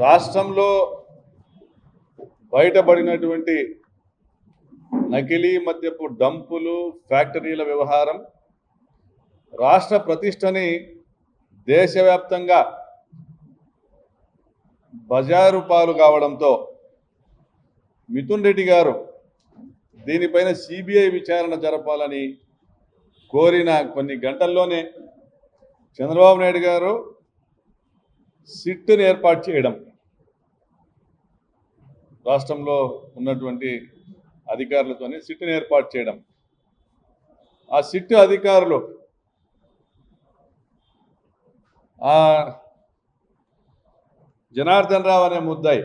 రాష్ట్రంలో బయటపడినటువంటి నకిలీ మద్యపు డంపులు ఫ్యాక్టరీల వ్యవహారం రాష్ట్ర ప్రతిష్టని దేశవ్యాప్తంగా బజారు పాలు కావడంతో మిథున్ రెడ్డి గారు దీనిపైన సిబిఐ విచారణ జరపాలని కోరిన కొన్ని గంటల్లోనే చంద్రబాబు నాయుడు గారు సిట్టుని ఏర్పాటు చేయడం. రాష్ట్రంలో ఉన్నటువంటి అధికారులతోనే సిట్టుని ఏర్పాటు చేయడం. ఆ సిట్టు అధికారులు ఆ జనార్దన్ రావు అనే ముద్దాయి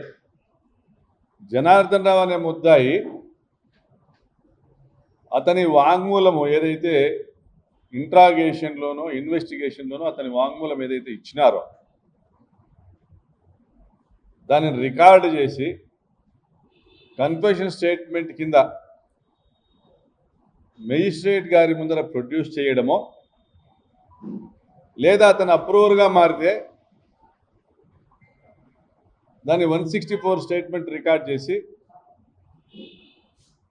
జనార్దన్ రావు అనే ముద్దాయి అతని వాంగ్మూలము ఏదైతే ఇంట్రాగేషన్లోనో ఇన్వెస్టిగేషన్లోనో అతని వాంగ్మూలం ఏదైతే ఇచ్చినారో దానిని రికార్డు చేసి కన్ఫెషన్ స్టేట్మెంట్ కింద మెజిస్ట్రేట్ గారి ముందర ప్రొడ్యూస్ చేయడమో లేదా అతను అప్రూవర్గా మారితే దాన్ని one sixty four statement record చేసి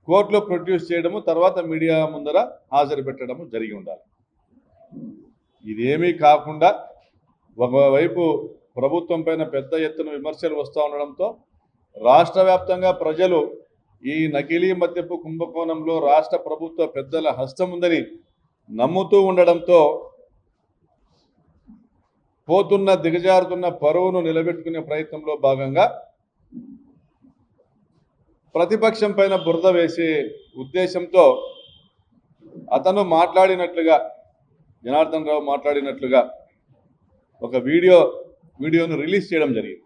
కోర్టులో ప్రొడ్యూస్ చేయడము తర్వాత మీడియా ముందర హాజరు పెట్టడము జరిగి ఉండాలి. ఇదేమీ కాకుండా ఒకవైపు ప్రభుత్వం పైన పెద్ద ఎత్తున విమర్శలు వస్తూ ఉండడంతో రాష్ట్ర వ్యాప్తంగా ప్రజలు ఈ నకిలీ మద్యపు కుంభకోణంలో రాష్ట్ర ప్రభుత్వ పెద్దల హస్తం ఉందని నమ్ముతూ ఉండడంతో పోతున్న దిగజారుతున్న పరువును నిలబెట్టుకునే ప్రయత్నంలో భాగంగా ప్రతిపక్షం పైన బురద వేసే ఉద్దేశంతో అతను మాట్లాడినట్లుగా జనార్దన్ రావు మాట్లాడినట్లుగా ఒక వీడియో వీడియోను రిలీజ్ చేయడం జరిగింది.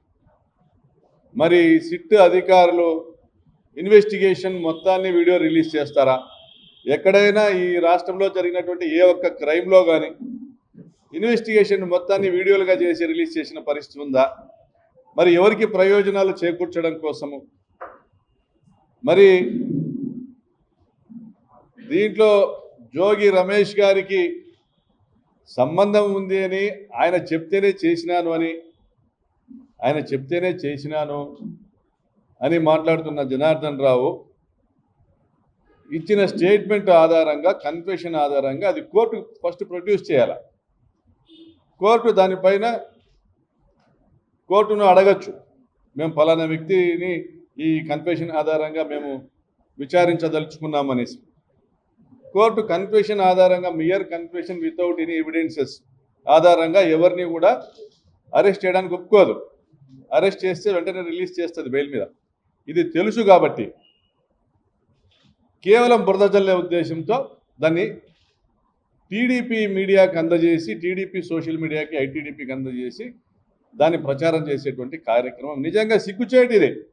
మరి సిట్ అధికారులు ఇన్వెస్టిగేషన్ మొత్తాన్ని వీడియో రిలీజ్ చేస్తారా? ఎక్కడైనా ఈ రాష్ట్రంలో జరిగినటువంటి ఏ ఒక్క క్రైమ్లో కానీ ఇన్వెస్టిగేషన్ మొత్తాన్ని వీడియోలుగా చేసి రిలీజ్ చేసిన పరిస్థితి ఉందా? మరి ఎవరికి ప్రయోజనాలు చేకూర్చడం కోసము? మరి దీంట్లో జోగి రమేష్ గారికి సంబంధం ఉంది అని ఆయన చెప్తేనే చేసినాను అని ఆయన చెప్తేనే చేసినాను అని మాట్లాడుతున్న జనార్దన్ రావు ఇచ్చిన స్టేట్మెంట్ ఆధారంగా కన్ఫెషన్ ఆధారంగా అది కోర్టు ఫస్ట్ ప్రొడ్యూస్ చేయాలి? కోర్టు దానిపైన కోర్టును అడగచ్చు. మేము ఫలానా వ్యక్తిని ఈ కన్ఫెషన్ ఆధారంగా మేము విచారించదలుచుకున్నామనేసి. కోర్టు కన్ఫెషన్ ఆధారంగా mere confession without any evidences ఆధారంగా ఎవరిని కూడా అరెస్ట్ చేయడానికి ఒప్పుకోదు. అరెస్ట్ చేస్తే వెంటనే రిలీజ్ చేస్తుంది బెయిల్ మీద. ఇది తెలుసు కాబట్టి. కేవలం బురద జల్లే ఉద్దేశంతో దాన్ని టీడీపీ మీడియాకి అందజేసి టీడీపీ సోషల్ మీడియాకి ఐటీడీపీకి అందజేసి దాన్ని ప్రచారం చేసేటువంటి కార్యక్రమం. నిజంగా సిగ్గుచేటు ఇది.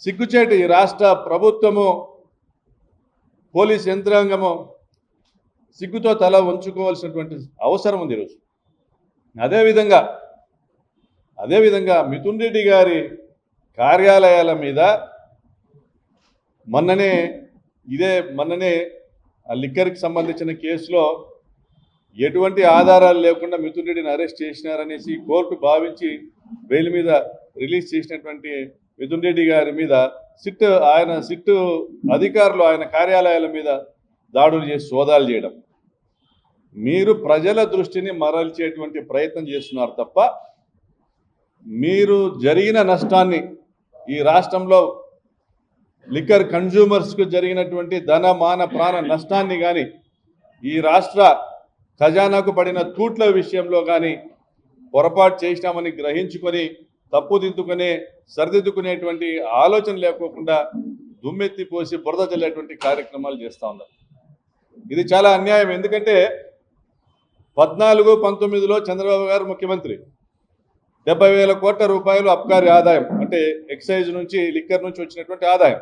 సిగ్గుచేటు ఈ రాష్ట్ర ప్రభుత్వము పోలీస్ యంత్రాంగము సిగ్గుతో తల ఉంచుకోవాల్సినటువంటి అవసరం ఉంది ఈరోజు. అదేవిధంగా అదేవిధంగా మిథున్ రెడ్డి గారి కార్యాలయాల మీద మొన్ననే ఇదే మొన్ననే ఆ లిక్కర్కి సంబంధించిన కేసులో ఎటువంటి ఆధారాలు లేకుండా మిథున్ రెడ్డిని అరెస్ట్ చేసినారనేసి కోర్టు భావించి బెయిల్ మీద రిలీజ్ చేసినటువంటి మిథున్ రెడ్డి గారి మీద సిట్ ఆయన సిట్ అధికారులు ఆయన కార్యాలయాల మీద దాడులు చేసి సోదాలు చేయడం. మీరు ప్రజల దృష్టిని మరల్చేటువంటి ప్రయత్నం చేస్తున్నారు తప్ప మీరు జరిగిన నష్టాన్ని ఈ రాష్ట్రంలో లిక్కర్ కన్జ్యూమర్స్కు జరిగినటువంటి ధన మాన ప్రాణ నష్టాన్ని కానీ ఈ రాష్ట్ర ఖజానాకు పడిన తూట్ల విషయంలో కానీ పొరపాటు చేసినామని గ్రహించుకొని తప్పుదిద్దుకునే సరిదిద్దుకునేటువంటి ఆలోచన లేకోకుండా దుమ్మెత్తి పోసి బురద చల్లేటువంటి కార్యక్రమాలు చేస్తూ ఉన్నారు. ఇది చాలా అన్యాయం. ఎందుకంటే పద్నాలుగు పంతొమ్మిదిలో చంద్రబాబు గారు ముఖ్యమంత్రి. డెబ్బై వేల కోట్ల రూపాయలు అబ్కారీ ఆదాయం అంటే ఎక్సైజ్ నుంచి లిక్కర్ నుంచి వచ్చినటువంటి ఆదాయం.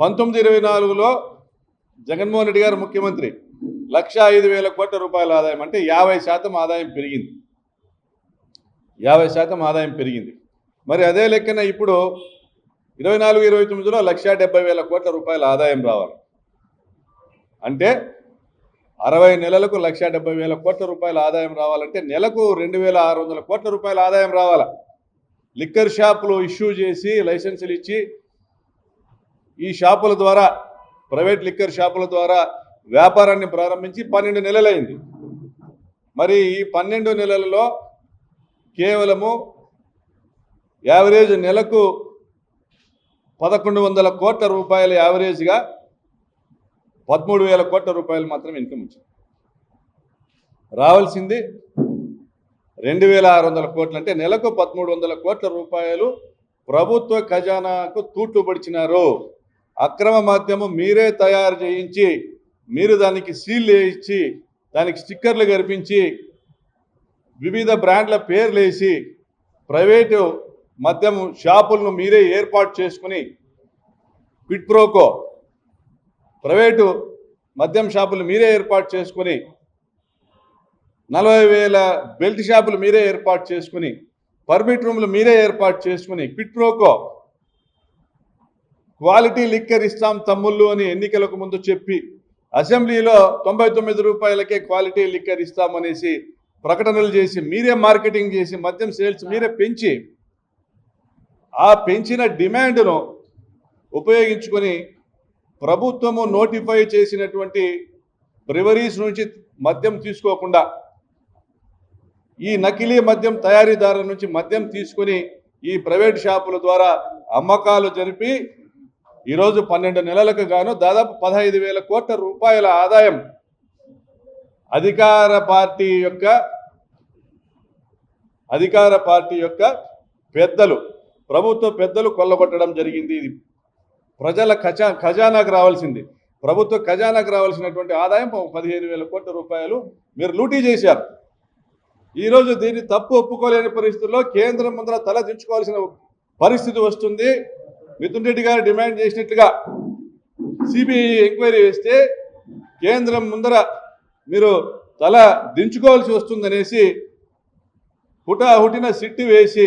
పంతొమ్మిది ఇరవై నాలుగులో జగన్మోహన్ రెడ్డి గారు ముఖ్యమంత్రి లక్ష ఐదు వేల కోట్ల రూపాయల ఆదాయం అంటే యాభై శాతం ఆదాయం పెరిగింది. యాభై శాతం ఆదాయం పెరిగింది. మరి అదే లెక్కన ఇప్పుడు ఇరవై నాలుగు ఇరవై తొమ్మిదిలో లక్ష డెబ్బై వేల కోట్ల రూపాయల ఆదాయం రావాలి. అంటే అరవై నెలలకు లక్ష డెబ్బై వేల కోట్ల రూపాయల ఆదాయం రావాలంటే నెలకు రెండు వేల ఆరు వందల కోట్ల రూపాయల ఆదాయం రావాలా? లిక్కర్ షాపులు ఇష్యూ చేసి లైసెన్సులు ఇచ్చి ఈ షాపుల ద్వారా ప్రైవేట్ లిక్కర్ షాపుల ద్వారా వ్యాపారాన్ని ప్రారంభించి పన్నెండు నెలలైంది. మరి ఈ పన్నెండు నెలలలో కేవలము యావరేజ్ నెలకు పదకొండు వందల కోట్ల రూపాయల యావరేజ్గా పదమూడు వేల కోట్ల రూపాయలు మాత్రం ఇన్కమ్ వచ్చింది. రావాల్సింది రెండు వేల ఆరు వందల కోట్లు అంటే నెలకు పదమూడు వందల కోట్ల రూపాయలు ప్రభుత్వ ఖజానాకు తూట్లు పడిచినారు. అక్రమ మాధ్యమం మీరే తయారు చేయించి మీరు దానికి సీల్ వేయించి దానికి స్టిక్కర్లు కనిపించి వివిధ బ్రాండ్ల పేర్లు వేసి ప్రైవేటు మద్యం షాపులను మీరే ఏర్పాటు చేసుకుని క్విట్ ప్రోకో ప్రైవేటు మద్యం షాపులు మీరే ఏర్పాటు చేసుకుని నలభై వేల బెల్ట్ షాపులు మీరే ఏర్పాటు చేసుకుని పర్మిట్ రూమ్లు మీరే ఏర్పాటు చేసుకుని క్విట్ ప్రోకో క్వాలిటీ లిక్కర్ ఇస్తాం తమ్ముళ్ళు అని ఎన్నికలకు ముందు చెప్పి అసెంబ్లీలో తొంభై తొమ్మిది రూపాయలకే క్వాలిటీ లిక్కర్ ఇస్తామనేసి ప్రకటనలు చేసి మీరే మార్కెటింగ్ చేసి మద్యం సేల్స్ మీరే పెంచి ఆ పెంచిన డిమాండ్ను ఉపయోగించుకొని ప్రభుత్వము నోటిఫై చేసినటువంటి బ్రివరీస్ నుంచి మద్యం తీసుకోకుండా ఈ నకిలీ మద్యం తయారీదారుల నుంచి మద్యం తీసుకొని ఈ ప్రైవేట్ షాపుల ద్వారా అమ్మకాలు జరిపి ఈరోజు పన్నెండు నెలలకు గాను దాదాపు పదహైదు వేల కోట్ల రూపాయల ఆదాయం అధికార పార్టీ యొక్క అధికార పార్టీ యొక్క పెద్దలు ప్రభుత్వ పెద్దలు కొల్లగొట్టడం జరిగింది ఇది. ప్రజల ఖజా ఖజానాకు రావాల్సింది. ప్రభుత్వ ఖజానాకు రావాల్సినటువంటి ఆదాయం పదిహేను వేల కోట్ల రూపాయలు మీరు లూటీ చేశారు. ఈరోజు దీన్ని తప్పు ఒప్పుకోలేని పరిస్థితుల్లో కేంద్రం ముందర తల దించుకోవాల్సిన పరిస్థితి వస్తుంది. మిథున్ రెడ్డి గారు డిమాండ్ చేసినట్లుగా సిబిఐ ఎంక్వైరీ వేస్తే కేంద్రం ముందర మీరు తల దించుకోవాల్సి వస్తుందనేసి హుటాహుటిన సిట్టు వేసి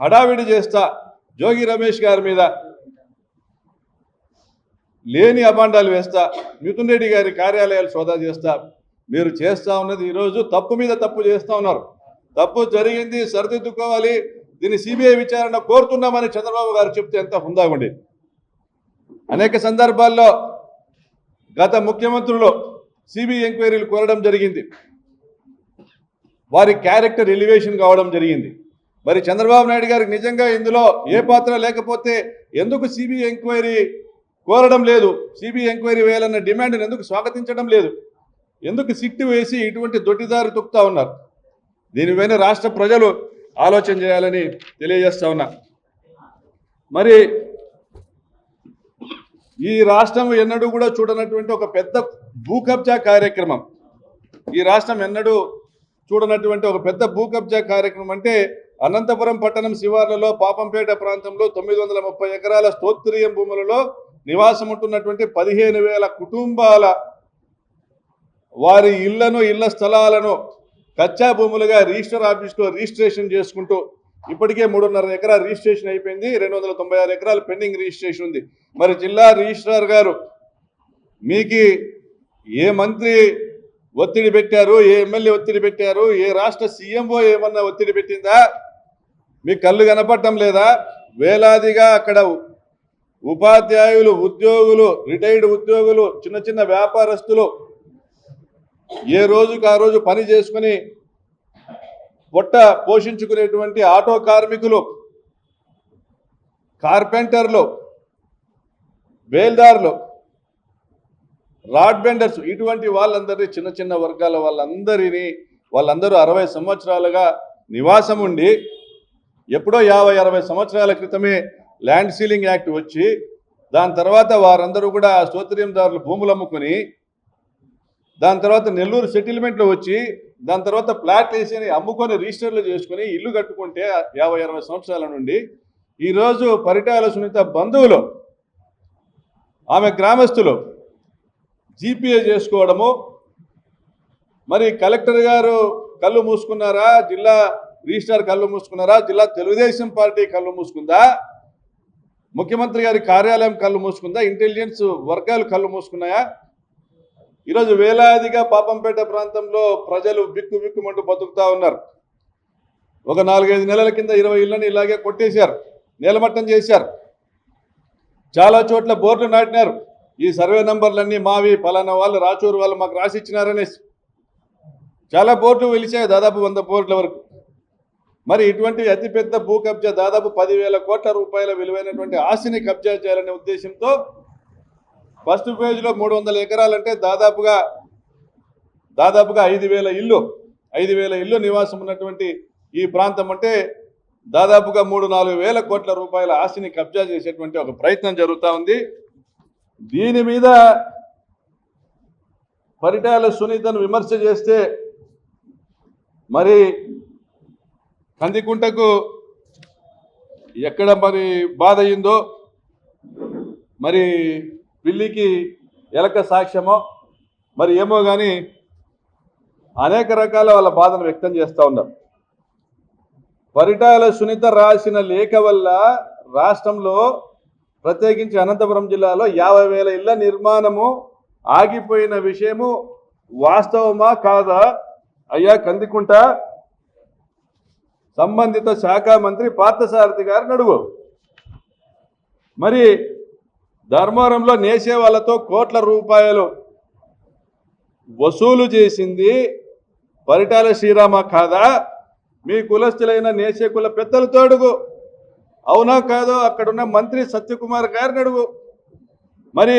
హడావిడి చేస్తా జోగి రమేష్ గారి మీద లేని అభాండాలు వేస్తా మిథున్ రెడ్డి గారి కార్యాలయాలు సోదా చేస్తా. మీరు చేస్తా ఉన్నది ఈరోజు తప్పు మీద తప్పు చేస్తా ఉన్నారు. తప్పు జరిగింది సరిదిద్దుకోవాలి. దీన్ని సిబిఐ విచారణ కోరుతున్నామని చంద్రబాబు గారు చెప్తే ఎంత హుందాగుండి అనేక సందర్భాల్లో గత ముఖ్యమంత్రులు సిబిఐ ఎంక్వైరీలు కోరడం జరిగింది. వారి క్యారెక్టర్ ఎలివేషన్ కావడం జరిగింది. మరి చంద్రబాబు నాయుడు గారికి నిజంగా ఇందులో ఏ పాత్ర లేకపోతే ఎందుకు సిబిఐ ఎంక్వైరీ కోరడం లేదు. సిబిఐ ఎంక్వైరీ వేయాలన్న డిమాండ్ని ఎందుకు స్వాగతించడం లేదు? ఎందుకు సిట్టు వేసి ఇటువంటి దొడ్డిదారి తొక్కుతా ఉన్నారు? దీనిపైన రాష్ట్ర ప్రజలు ఆలోచన చేయాలని తెలియజేస్తా ఉన్నా. మరి ఈ రాష్ట్రం ఎన్నడూ కూడా చూడనటువంటి ఒక పెద్ద భూ కబ్జా కార్యక్రమం. ఈ రాష్ట్రం ఎన్నడూ చూడనటువంటి ఒక పెద్ద భూ కబ్జా కార్యక్రమం అంటే అనంతపురం పట్టణం శివార్లలో పాపంపేట ప్రాంతంలో తొమ్మిది వందల ముప్పై ఎకరాల స్తోత్రియం భూములలో నివాసం ఉంటున్నటువంటి పదిహేను వేల కుటుంబాల వారి ఇళ్ళను ఇళ్ళ స్థలాలను కచ్చా భూములుగా రిజిస్టర్ ఆఫీస్లో రిజిస్ట్రేషన్ చేసుకుంటూ ఇప్పటికే మూడున్నర ఎకరాల రిజిస్ట్రేషన్ అయిపోయింది. రెండు వందల తొంభై ఆరు ఎకరాలు పెండింగ్ రిజిస్ట్రేషన్ ఉంది. మరి జిల్లా రిజిస్ట్రార్ గారు మీకు ఏ మంత్రి ఒత్తిడి పెట్టారు ఏ ఎమ్మెల్యే ఒత్తిడి పెట్టారు ఏ రాష్ట్ర సీఎంఓ ఏమన్నా ఒత్తిడి పెట్టిందా? మీకు కళ్ళు కనపడటం లేదా? వేలాదిగా అక్కడ ఉపాధ్యాయులు ఉద్యోగులు రిటైర్డ్ ఉద్యోగులు చిన్న చిన్న వ్యాపారస్తులు ఏ రోజుకు ఆ రోజు పని చేసుకుని పొట్ట పోషించుకునేటువంటి ఆటో కార్మికులు కార్పెంటర్లు బేల్దారులు రాడ్ బెండర్స్ ఇటువంటి వాళ్ళందరినీ చిన్న చిన్న వర్గాల వాళ్ళందరినీ వాళ్ళందరూ అరవై సంవత్సరాలుగా నివాసం ఉండి ఎప్పుడో యాభై అరవై సంవత్సరాల క్రితమే ల్యాండ్ సీలింగ్ యాక్ట్ వచ్చి దాని తర్వాత వారందరూ కూడా స్తోత్రియందారులు భూములు అమ్ముకొని దాని తర్వాత నెల్లూరు సెటిల్మెంట్లో వచ్చి దాని తర్వాత ఫ్లాట్ వేసి అమ్ముకొని రిజిస్టర్లు చేసుకుని ఇల్లు కట్టుకుంటే యాభై అరవై సంవత్సరాల నుండి ఈరోజు పరిటాల సునీత బంధువులు ఆమె గ్రామస్తులు జీపీఏ చేసుకోవడము. మరి కలెక్టర్ గారు కళ్ళు మూసుకున్నారా? జిల్లా రిజిస్టార్ కళ్ళు మూసుకున్నారా? జిల్లా తెలుగుదేశం పార్టీ కళ్ళు మూసుకుందా? ముఖ్యమంత్రి గారి కార్యాలయం కళ్ళు మూసుకుందా? ఇంటెలిజెన్స్ వర్గాలు కళ్ళు మూసుకున్నాయా? ఈరోజు వేలాదిగా పాపంపేట ప్రాంతంలో ప్రజలు బిక్కు బిక్కుమంటూ బతుకుతా ఉన్నారు. ఒక నాలుగైదు నెలల కింద ఇరవై ఇళ్ళని ఇలాగే కొట్టేశారు. నేలమట్టం చేశారు. చాలా చోట్ల బోర్డులు నాటినారు. ఈ సర్వే నంబర్లన్నీ మావి పలానా వాళ్ళు రాచూరు వాళ్ళు మాకు రాసి ఇచ్చినారనేసి చాలా బోర్డులు వెలిచాయి దాదాపు వంద బోర్డుల వరకు. మరి ఇటువంటి అతిపెద్ద భూ కబ్జా దాదాపు పదివేల కోట్ల రూపాయల విలువైనటువంటి ఆస్తిని కబ్జా చేయాలనే ఉద్దేశంతో ఫస్ట్ పేజ్లో మూడు వందల ఎకరాలంటే దాదాపుగా దాదాపుగా ఐదు వేల ఇల్లు ఐదు వేల ఇల్లు నివాసం ఉన్నటువంటి ఈ ప్రాంతం అంటే దాదాపుగా మూడు నాలుగు వేల కోట్ల రూపాయల ఆస్తిని కబ్జా చేసేటువంటి ఒక ప్రయత్నం జరుగుతూ ఉంది. దీని మీద పరిటాల సునీతను విమర్శ చేస్తే మరి కందికుంటకు ఎక్కడ మరి బాధ అయిందో మరి పిల్లికి ఎలక సాక్ష్యమో మరి ఏమో కానీ అనేక రకాల వాళ్ళ బాధను వ్యక్తం చేస్తూ ఉన్నారు పరిటాల సునీత రాసిన లేఖ వల్ల రాష్ట్రంలో ప్రత్యేకించి అనంతపురం జిల్లాలో యాభై వేల ఇళ్ళ నిర్మాణము ఆగిపోయిన విషయము వాస్తవమా కాదా? అయ్యా కందికుంట సంబంధిత శాఖ మంత్రి పార్థసారథి గారిని అడుగు. మరి ధర్మవరంలో నేసే వాళ్ళతో కోట్ల రూపాయలు వసూలు చేసింది పరిటాల శ్రీరామ కాదా? మీ కులస్తులైన నేసే కుల పెద్దలతో అడుగు. అవునా కాదో అక్కడున్న మంత్రి సత్యకుమార్ గారిని అడుగు. మరి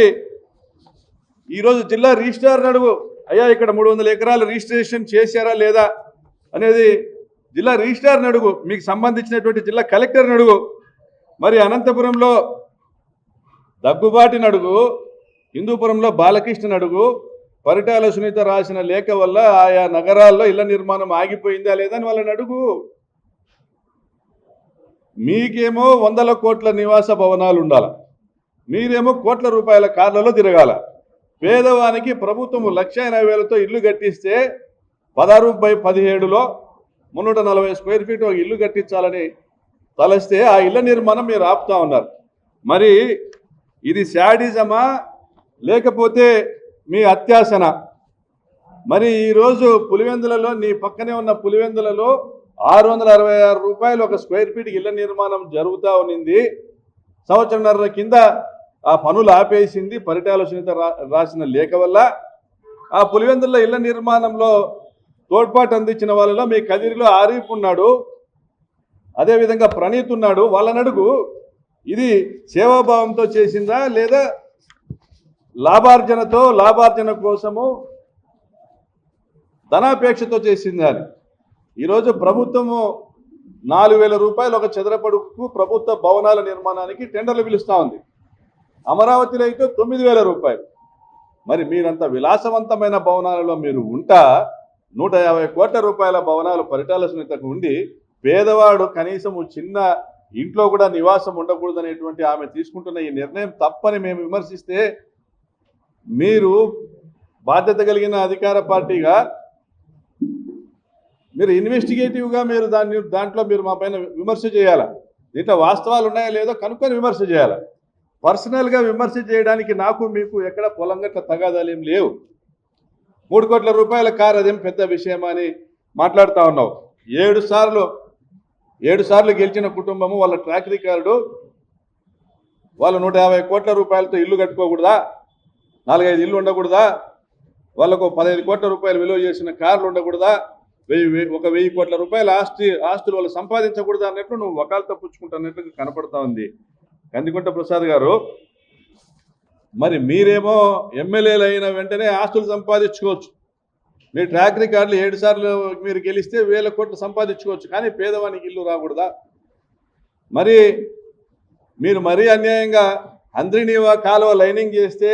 ఈరోజు జిల్లా రిజిస్ట్రార్ అడుగు. అయ్యా ఇక్కడ మూడు వందల ఎకరాలు రిజిస్ట్రేషన్ చేశారా లేదా అనేది జిల్లా రిజిస్ట్రార్ని అడుగు. మీకు సంబంధించినటువంటి జిల్లా కలెక్టర్ని అడుగు. మరి అనంతపురంలో దగ్గుబాటిని అడుగు. హిందూపురంలో బాలకృష్ణని అడుగు. పరిటాల సునీత రాసిన లేఖ వల్ల ఆయా నగరాల్లో ఇళ్ళ నిర్మాణం ఆగిపోయిందా లేదా అని వాళ్ళని అడుగు. మీకేమో వందల కోట్ల నివాస భవనాలు ఉండాల మీరేమో కోట్ల రూపాయల కార్లలో తిరగాల. పేదవానికి ప్రభుత్వం లక్ష వేలతో ఇల్లు కట్టిస్తే పదహారు బై పదిహేడులో మున్నూట నలభై స్క్వేర్ ఫీట్ ఒక ఇల్లు కట్టించాలని తలస్తే ఆ ఇళ్ళ నిర్మాణం మీరు ఆపుతా ఉన్నారు. మరి ఇది శాడిజమా? లేకపోతే మీ అత్యాసన? మరి ఈరోజు పులివెందులలో నీ పక్కనే ఉన్న పులివెందులలో ఆరు వందల అరవై ఆరు రూపాయలు ఒక స్క్వేర్ ఫీట్ ఇళ్ళ నిర్మాణం జరుగుతూ ఉన్నింది. సంవత్సరంన్నర కింద ఆ పనులు ఆపేసింది పరిటాల సునీత రా రాసిన లేఖ వల్ల. ఆ పులివెందుల ఇళ్ళ నిర్మాణంలో తోడ్పాటు అందించిన వాళ్ళలో మీ కదిరిలో ఆరీఫ్ ఉన్నాడు. అదేవిధంగా ప్రణీత్ ఉన్నాడు. వాళ్ళని అడుగు. ఇది సేవాభావంతో చేసిందా లేదా లాభార్జనతో లాభార్జన కోసము ధనాపేక్షతో చేసిందా అని. ఈరోజు ప్రభుత్వము నాలుగు వేల రూపాయలు ఒక చదరపడుకు ప్రభుత్వ భవనాల నిర్మాణానికి టెండర్లు పిలుస్తూ ఉంది. అమరావతిలో అయితే తొమ్మిది వేల రూపాయలు. మరి మీరంత విలాసవంతమైన భవనాలలో మీరు ఉంటా నూట యాభై కోట్ల రూపాయల భవనాలు పరిటాల సునీతకు ఉండి పేదవాడు కనీసం చిన్న ఇంట్లో కూడా నివాసం ఉండకూడదనేటువంటి ఆమె తీసుకుంటున్న ఈ నిర్ణయం తప్పని మేము విమర్శిస్తే మీరు బాధ్యత కలిగిన అధికార పార్టీగా మీరు ఇన్వెస్టిగేటివ్గా మీరు దాన్ని దాంట్లో మీరు మా పైన విమర్శ చేయాలా? దీంట్లో వాస్తవాలు ఉన్నాయా లేదో కనుక్కొని విమర్శ చేయాలా? పర్సనల్గా విమర్శ చేయడానికి నాకు మీకు ఎక్కడ పొలంగట్ల తగాదాలు ఏం లేవు. మూడు కోట్ల రూపాయల కారు అదేం పెద్ద విషయం అని మాట్లాడుతూ ఉన్నావు. ఏడు సార్లు ఏడు సార్లు గెలిచిన కుటుంబము వాళ్ళ ట్రాక్ రికార్డు వాళ్ళు నూట యాభై కోట్ల రూపాయలతో ఇల్లు కట్టుకోకూడదా? నాలుగైదు ఇల్లు ఉండకూడదా? వాళ్ళకు పదహైదు కోట్ల రూపాయలు విలువ చేసిన కార్లు ఉండకూడదా? వెయ్యి ఒక వెయ్యి కోట్ల రూపాయల ఆస్తి ఆస్తులు వాళ్ళు సంపాదించకూడదా అన్నట్లు నువ్వు వకాలు తప్పించుకుంటున్నట్లు కనపడతా ఉంది. కందికుంట ప్రసాద్ గారు మరి మీరేమో ఎమ్మెల్యేలు అయిన వెంటనే ఆస్తులు సంపాదించుకోవచ్చు. మీ ట్రాక్ రికార్డులు ఏడు సార్లు మీరు గెలిస్తే వేల కోట్లు సంపాదించుకోవచ్చు. కానీ పేదవానికి ఇల్లు రాకూడదా? మరి మీరు మరీ అన్యాయంగా అంద్రినీవా కాలువ లైనింగ్ చేస్తే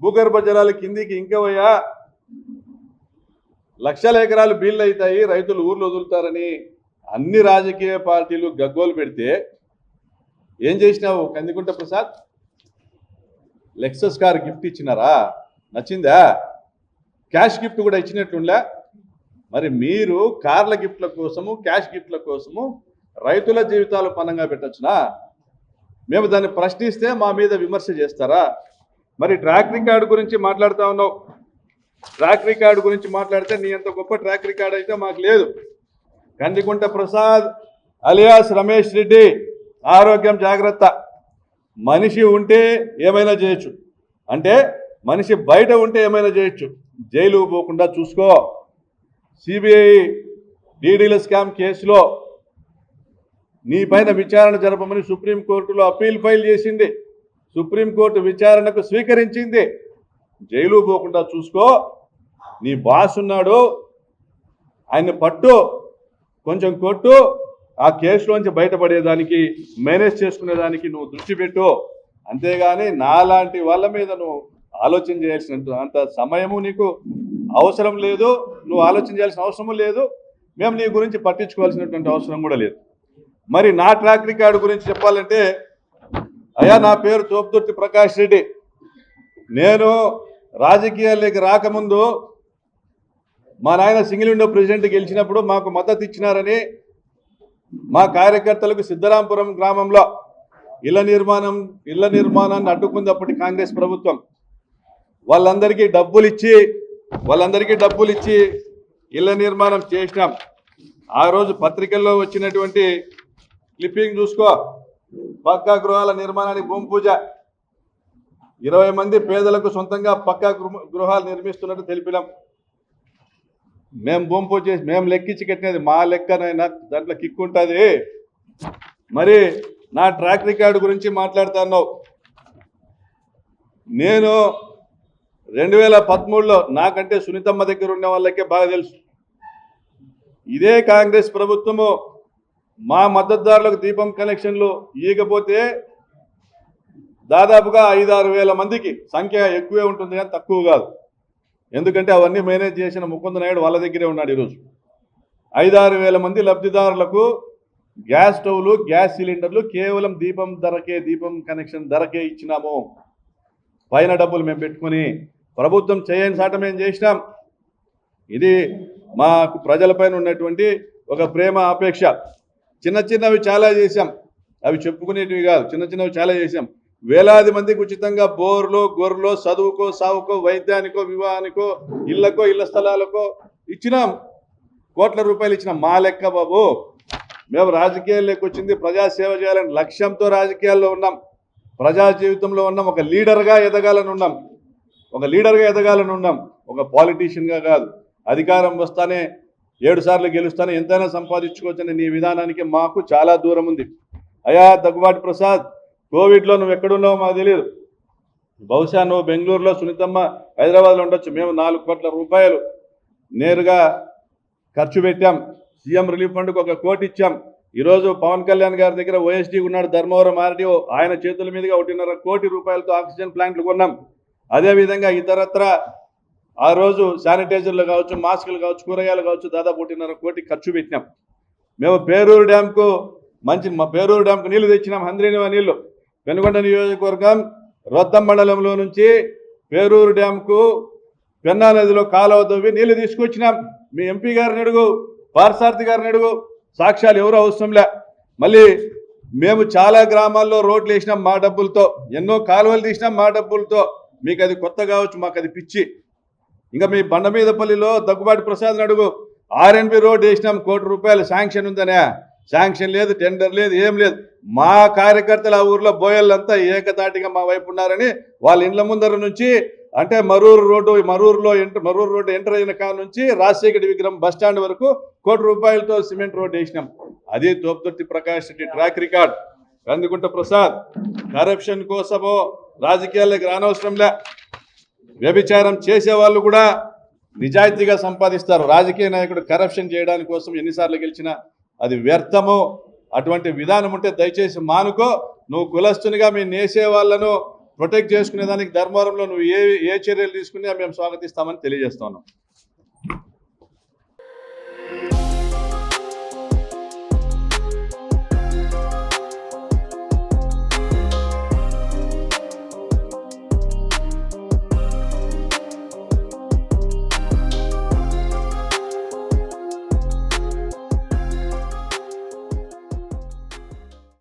భూగర్భ జలాలు కిందికి ఇంకవయ్యా? లక్షల ఎకరాలు బీళ్ళు అవుతాయి రైతులు ఊర్లు వదులుతారని అన్ని రాజకీయ పార్టీలు గగ్గోలు పెడితే ఏం చేసినావు Kandikunta Prasad? Lexus car gift ఇచ్చినారా? నచ్చిందా? క్యాష్ గిఫ్ట్ కూడా ఇచ్చినట్టుండే మరి మీరు కార్ల గిఫ్ట్ల కోసము క్యాష్ గిఫ్ట్ల కోసము రైతుల జీవితాలు పనంగా పెట్టచ్చునా? మేము దాన్ని ప్రశ్నిస్తే మా మీద విమర్శ చేస్తారా? మరి ట్రాక్ రికార్డు గురించి మాట్లాడుతూ ఉన్నావు. ట్రాక్ రికార్డు గురించి మాట్లాడితే నీ అంత గొప్ప ట్రాక్ రికార్డు అయితే మాకు లేదు. కందికుంట ప్రసాద్ అలియాస్ రమేష్ రెడ్డి ఆరోగ్యం జాగ్రత్త. మనిషి ఉంటే ఏమైనా చేయొచ్చు. అంటే మనిషి బయట ఉంటే ఏమైనా చేయొచ్చు. జైలు పోకుండా చూసుకో. సిబిఐ డీడీల స్కామ్ కేసులో నీ పైన విచారణ జరపమని సుప్రీంకోర్టులో అప్పీల్ ఫైల్ చేసింది. సుప్రీంకోర్టు విచారణకు స్వీకరించింది. జైలు పోకుండా చూసుకో. నీ బాస్ ఉన్నాడు. ఆయన పట్టు. కొంచెం కొట్టు. ఆ కేసులోంచి బయటపడేదానికి మేనేజ్ చేసుకునేదానికి నువ్వు దృష్టి పెట్టు. అంతేగాని నాలాంటి వాళ్ళ మీద నువ్వు ఆలోచన చేయాల్సిన అంత సమయము నీకు అవసరం లేదు. నువ్వు ఆలోచన చేయాల్సిన అవసరము లేదు. మేము నీ గురించి పట్టించుకోవాల్సినటువంటి అవసరం కూడా లేదు. మరి నా ట్రాక్ రికార్డు గురించి చెప్పాలంటే అయ్యా నా పేరు తోపుదుర్తి ప్రకాష్ రెడ్డి. నేను రాజకీయాల్లోకి రాకముందు మా నాయన సింగిల్ విండో ప్రెసిడెంట్ గెలిచినప్పుడు మాకు మద్దతు ఇచ్చినారని మా కార్యకర్తలకు సిద్ధరాంపురం గ్రామంలో ఇళ్ళ నిర్మాణం ఇళ్ళ నిర్మాణాన్ని అడ్డుకుంది అప్పటి కాంగ్రెస్ ప్రభుత్వం వాళ్ళందరికీ డబ్బులు ఇచ్చి వాళ్ళందరికీ డబ్బులు ఇచ్చి ఇళ్ళ నిర్మాణం చేసినాం. ఆ రోజు పత్రికల్లో వచ్చినటువంటి క్లిప్పింగ్ చూసుకో. పక్కా గృహాల నిర్మాణానికి భూమి పూజ. ఇరవై మంది పేదలకు సొంతంగా పక్కా గృహ- గృహాలు నిర్మిస్తున్నట్టు తెలిపినాం. మేము బొంపు చేసి మేము లెక్కించి కట్టినది మా లెక్కనైనా దాంట్లో కిక్ ఉంటుంది. మరి నా ట్రాక్ రికార్డు గురించి మాట్లాడుతున్నావు నేను రెండు వేల పదమూడులో నాకంటే సునీతమ్మ దగ్గర ఉన్న వాళ్ళకే బాగా తెలుసు. ఇదే కాంగ్రెస్ ప్రభుత్వము మా మద్దతుదారులకు దీపం కనెక్షన్లు ఇవ్వకపోతే దాదాపుగా ఐదారు వేల మందికి సంఖ్య ఎక్కువే ఉంటుంది కానీ తక్కువ కాదు. ఎందుకంటే అవన్నీ మేనేజ్ చేసిన ముకుంద నాయుడు వాళ్ళ దగ్గరే ఉన్నాడు ఈరోజు. ఐదారు వేల మంది లబ్ధిదారులకు గ్యాస్ స్టవ్లు గ్యాస్ సిలిండర్లు కేవలం దీపం ధరకే దీపం కనెక్షన్ ధరకే ఇచ్చినాము. పైన డబ్బులు మేము పెట్టుకొని ప్రభుత్వం చేయని సాట మేము చేసినాం. ఇది మాకు ప్రజలపైన ఉన్నటువంటి ఒక ప్రేమ ఆపేక్ష చిన్న చిన్నవి చాలా చేశాం. అవి చెప్పుకునేటివి కాదు చిన్న చిన్నవి చాలా చేశాం. వేలాది మందికి ఉచితంగా బోర్లో గొర్రెలో చదువుకో సావుకో వైద్యానికో వివాహానికో ఇళ్ళకో ఇళ్ళ స్థలాలకో ఇచ్చినాం. కోట్ల రూపాయలు ఇచ్చినాం మా లెక్క బాబు. మేము రాజకీయాల్లోకి వచ్చింది ప్రజాసేవ చేయాలని లక్ష్యంతో రాజకీయాల్లో ఉన్నాం. ప్రజా జీవితంలో ఉన్నాం. ఒక లీడర్గా ఎదగాలని ఉన్నాం. ఒక లీడర్గా ఎదగాలని ఉన్నాం. ఒక పాలిటీషియన్గా కాదు. అధికారం వస్తానే ఏడు సార్లు గెలుస్తానే ఎంతైనా సంపాదించుకోవచ్చని నీ విధానానికి మాకు చాలా దూరం ఉంది. అయా దగ్గుబాటి ప్రసాద్ కోవిడ్లో నువ్వు ఎక్కడున్నావో మాకు తెలియదు. బహుశా నువ్వు బెంగళూరులో సునీతమ్మ హైదరాబాద్లో ఉండొచ్చు. మేము నాలుగు కోట్ల రూపాయలు నేరుగా ఖర్చు పెట్టాం. సీఎం రిలీఫ్ ఫండ్కి ఒక కోటి ఇచ్చాం. ఈరోజు పవన్ కళ్యాణ్ గారి దగ్గర ఓఎస్డీ ఉన్నాడు ధర్మవరం ఆర్డీఓ ఆయన చేతుల మీదుగా ఒకటిన్నర కోటి రూపాయలతో ఆక్సిజన్ ప్లాంట్లు కొన్నాం. అదేవిధంగా ఇతరత్ర ఆ రోజు శానిటైజర్లు కావచ్చు మాస్కులు కావచ్చు కూరగాయలు కావచ్చు దాదాపు ఒకటిన్నర కోటి ఖర్చు పెట్టినాం. మేము పేరూరు డ్యాంకు మంచి మా పేరూరు డ్యాంకు నీళ్ళు తెచ్చినాం హంద్రీనివ నీళ్ళు. పెనుగొండ నియోజకవర్గం రొద్దం మండలంలో నుంచి పేరూరు డ్యాంకు పెన్నా నదిలో కాలువ తవ్వి నీళ్ళు తీసుకొచ్చినాం. మీ ఎంపీ గారిని అడుగు పార్సార్థి గారిని అడుగు. సాక్ష్యాలు ఎవరు అవసరంలే మళ్ళీ మేము చాలా గ్రామాల్లో రోడ్లు వేసినాం మా డబ్బులతో. ఎన్నో కాలువలు తీసినాం మా డబ్బులతో. మీకు అది కొత్త కావచ్చు మాకు అది పిచ్చి. ఇంకా మీ బండమీదపల్లిలో దగ్గుబాటి ప్రసాద్ అడుగు. ఆర్ఎన్బి రోడ్ వేసినాం కోటి రూపాయలు శాంక్షన్ ఉందనే. శాంక్షన్ లేదు టెండర్ లేదు ఏం లేదు. మా కార్యకర్తలు ఆ ఊర్లో బోయళ్ళంతా ఏకతాటిగా మా వైపు ఉన్నారని వాళ్ళ ఇండ్ల ముందర నుంచి అంటే మరూరు రోడ్డు మరూరులో ఎంటర్ మరూరు రోడ్డు ఎంటర్ అయిన కాడ నుంచి రాజశేఖర విగ్రహం బస్టాండ్ వరకు కోటి రూపాయలతో సిమెంట్ రోడ్ వేసినాం. అది Thopudurthi Prakash Reddy track record. Kandukunta Prasad corruption కోసమో రాజకీయాలకు రానవసరంలే. వ్యభిచారం చేసే వాళ్ళు కూడా నిజాయితీగా సంపాదిస్తారు. రాజకీయ నాయకుడు కరప్షన్ చేయడానికి కోసం ఎన్నిసార్లు గెలిచినా అది వ్యర్థము అటువంటి విధానం ఉంటే దయచేసి మానుకో. నువ్వు కులస్తునిగా మీ నేసే వాళ్ళను ప్రొటెక్ట్ చేసుకునే దానికి ధర్మవరంలో నువ్వు ఏ ఏ చర్యలు తీసుకున్నా మేము స్వాగతిస్తామని తెలియజేస్తున్నాం